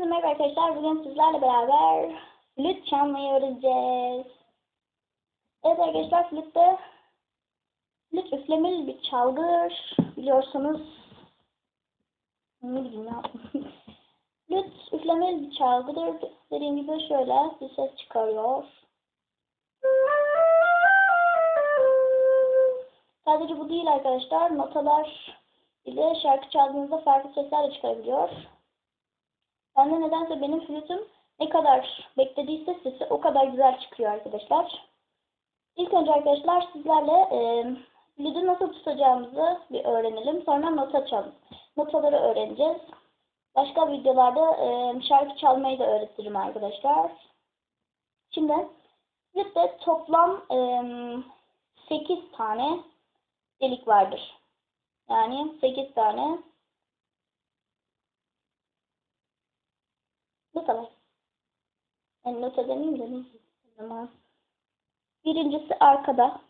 Hepinize merhaba arkadaşlar. Bugün sizlerle beraber flüt çalmayı öğreneceğiz. Evet arkadaşlar flütte flüt üflemeli bir çalgıdır. Biliyorsunuz ne bileyim ya. flüt üflemeli bir çalgıdır. Dediğim gibi şöyle bir ses çıkarıyor. Sadece bu değil arkadaşlar. Notalar ile şarkı çaldığınızda farklı sesler de çıkabiliyor. Ben de nedense benim flütüm ne kadar beklediyse sesi o kadar güzel çıkıyor arkadaşlar. İlk önce arkadaşlar sizlerle e, flütü nasıl tutacağımızı bir öğrenelim. Sonra nota çal notaları öğreneceğiz. Başka videolarda e, şarkı çalmayı da öğretirim arkadaşlar. Şimdi flütte toplam e, 8 tane delik vardır. Yani 8 tane nota var. Yani nota demeyeyim de zaman birincisi arkada.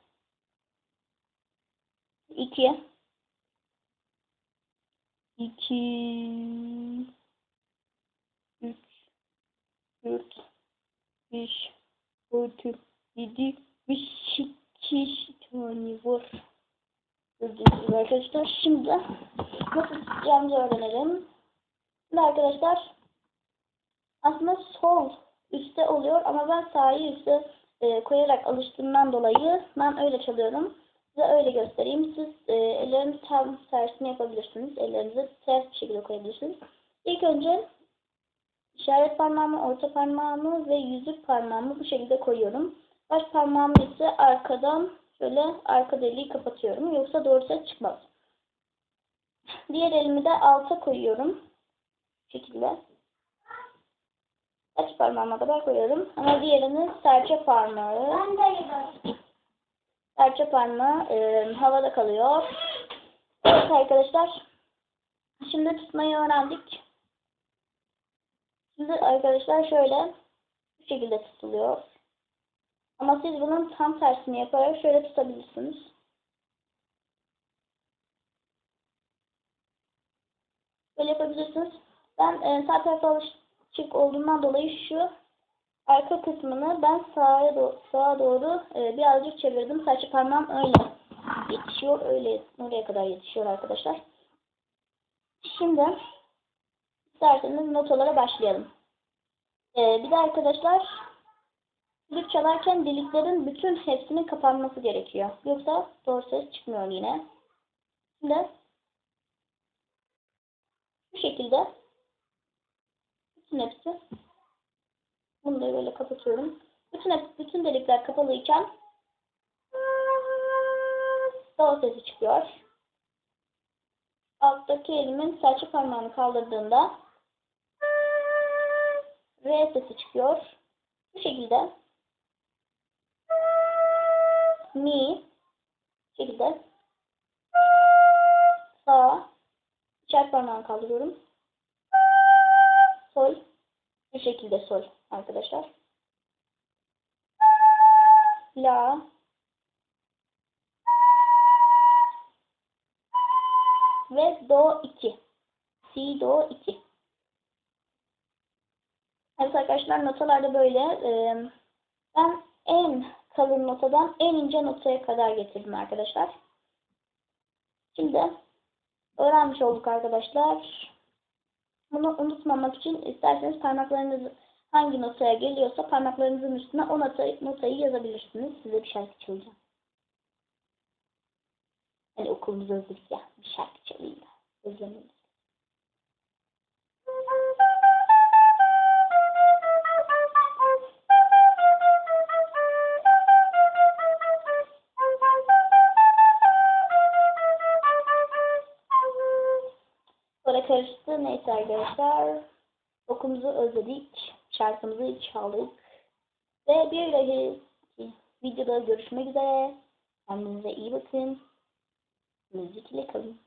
2 2 3 4 5 6 7 5 tane var. Gördüğünüz gibi arkadaşlar. Şimdi nasıl tutacağımızı öğrenelim. Şimdi arkadaşlar aslında sol üstte oluyor ama ben sağı üstte e, koyarak alıştığımdan dolayı ben öyle çalıyorum. Size öyle göstereyim. Siz e, ellerinizi tam tersini yapabilirsiniz. Ellerinizi ters bir şekilde koyabilirsiniz. İlk önce işaret parmağımı, orta parmağımı ve yüzük parmağımı bu şekilde koyuyorum. Baş parmağımı ise arkadan şöyle arka deliği kapatıyorum. Yoksa doğru ses çıkmaz. Diğer elimi de alta koyuyorum. Şekilde. Kaç parmağıma kadar koyuyorum. Ama diğerini serçe parmağı. Ben de Serçe parmağı e, havada kalıyor. Evet arkadaşlar. Şimdi tutmayı öğrendik. Şimdi arkadaşlar şöyle bu şekilde tutuluyor. Ama siz bunun tam tersini yaparak şöyle tutabilirsiniz. Böyle yapabilirsiniz. Ben e, sağ tarafa alışık olduğumdan dolayı şu arka kısmını ben sağa doğru, sağa doğru e, birazcık çevirdim. Sadece parmağım öyle yetişiyor. Öyle oraya kadar yetişiyor arkadaşlar. Şimdi isterseniz notalara başlayalım. E, bir de arkadaşlar flüt çalarken deliklerin bütün hepsinin kapanması gerekiyor. Yoksa doğru ses çıkmıyor yine. Şimdi bu şekilde bütün hepsi bunu da böyle kapatıyorum. Bütün hep, bütün delikler kapalıyken doğru sesi çıkıyor. Alttaki elimin serçe parmağını kaldırdığımda R sesi çıkıyor. Bu şekilde mi şekilde sağ işaret parmağını kaldırıyorum. Sol bu şekilde sol arkadaşlar. La ve do 2. Si do 2. Evet arkadaşlar notalarda böyle. Ee, ben en kalın notadan en ince notaya kadar getirdim arkadaşlar. Şimdi öğrenmiş olduk arkadaşlar. Unutmamak için isterseniz parmaklarınız hangi notaya geliyorsa parmaklarınızın üstüne o notayı, notayı yazabilirsiniz. Size bir şarkı çalacağım. Hani okulumuz özledik ya. Bir şarkı çalayım da. Özlemeyiz. Karıştı. Neyse arkadaşlar. Okumuzu özledik. Şarkımızı çaldık. Ve bir dahaki videoda görüşmek üzere. Kendinize iyi bakın. Müzikle kalın.